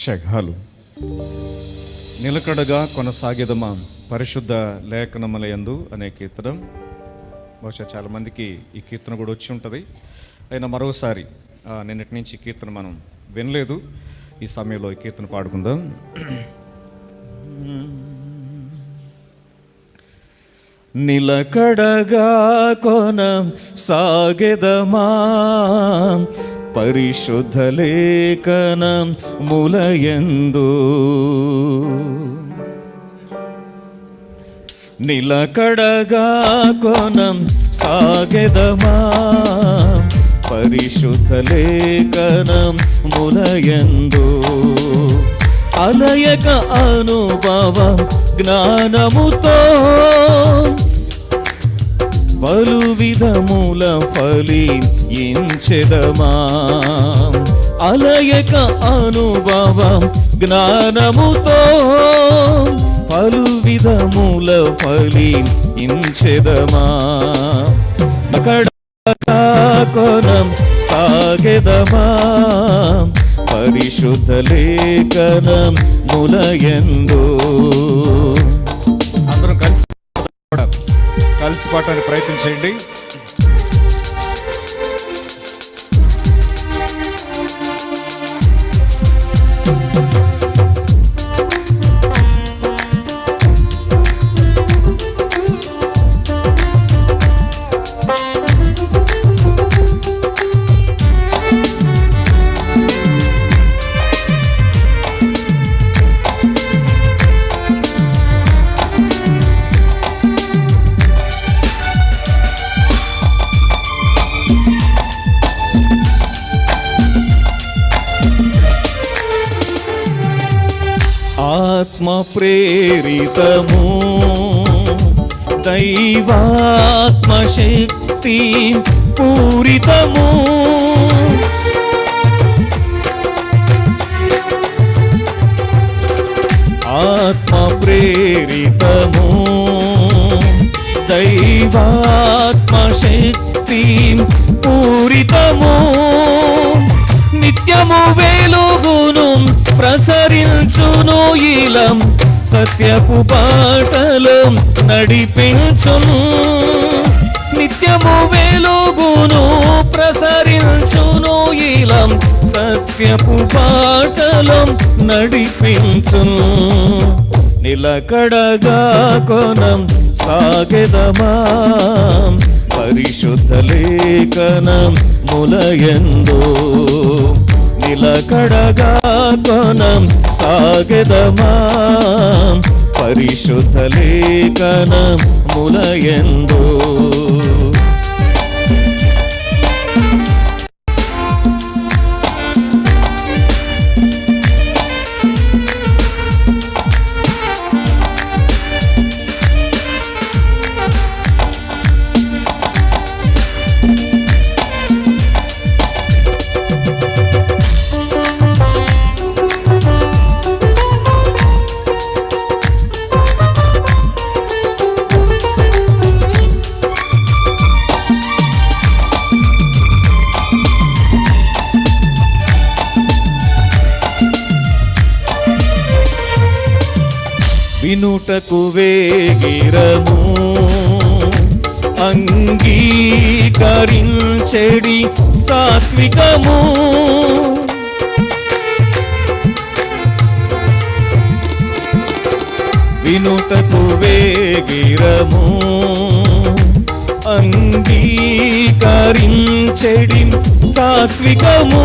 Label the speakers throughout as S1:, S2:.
S1: చెఘాలు నిలకడగా కొనసాగేదమా పరిశుద్ధ లేఖనములయందు అనే కీర్తనం. బహుశా చాలామందికి ఈ కీర్తన కూడా వచ్చి ఉంటుంది. అయినా మరోసారి నిన్నటి నుంచి ఈ కీర్తన మనం వినలేదు. ఈ సమయంలో ఈ కీర్తన పాడుకుందాం. నిలకడగా కొన సాగెదమా పరిశుద్ధ లేఖనం ములయందు. నిలకడగా కొనం సాగెదమా? పరిశుద్ధ లేఖనం ములయందు. అలయక అనుభవం జ్ఞానముతో పలు విధముల ఫలించెదమా? అలయక అనుభవం జ్ఞానముతో పలు విధముల ఫలించెదమా? అక్కడ కొనం సాగెదమా? పరిశుద్ధ లేఖనం ములయందు. అందరం కలిసి కలిసి పాడటానికి ప్రయత్నం చేయండి. ఆత్మ ప్రేరితము. దైవాత్మ శక్తి పూరితము. ఆత్మ ప్రేరితము. దైవాత్మ శక్తి పూరితము. నిత్యము వేలుగును ప్రసరించును ఇలం సత్యపు పాటలు నడిపించును. నిత్యము వెలుగును ప్రసరించును ఇలం సత్యపు పాటలు నడిపించును. నిలకడగా కొనం సాగెదమా? పరిశుద్ధ లేఖనం ములయందో. నిలకడగా కొనం సాగదమా? పరిశుద్ధ లేఖనం ములయందో. వినుటకు వేగిరము అంగీకరించెడి సాత్వికము. వినుటకు వేగిరము. అంగీకరించెడి సాత్వికము.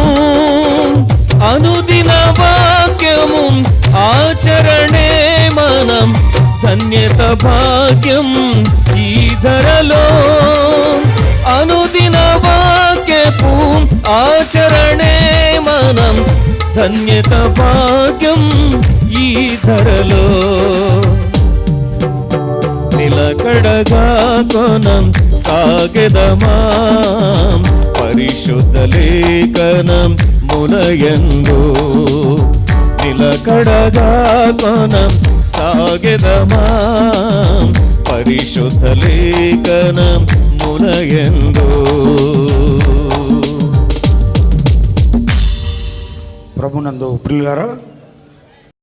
S1: అనుదిన వాక్యము ఆచరణ ధన్యత భాగ్యం ఈ ధరలో. అనుదిన వాక్యపు ఆచరణే మనం ధన్యత భాగ్యం ఈ ధరలో. నిలకడగా కొనం సాగదమా పరిశుద్ధ లేఖనం ములయందు నిలకడగా కొనం సాగెదమా పరిశుద్ధ లేఖనం ములయందు
S2: ప్రభునందు ప్రియులారా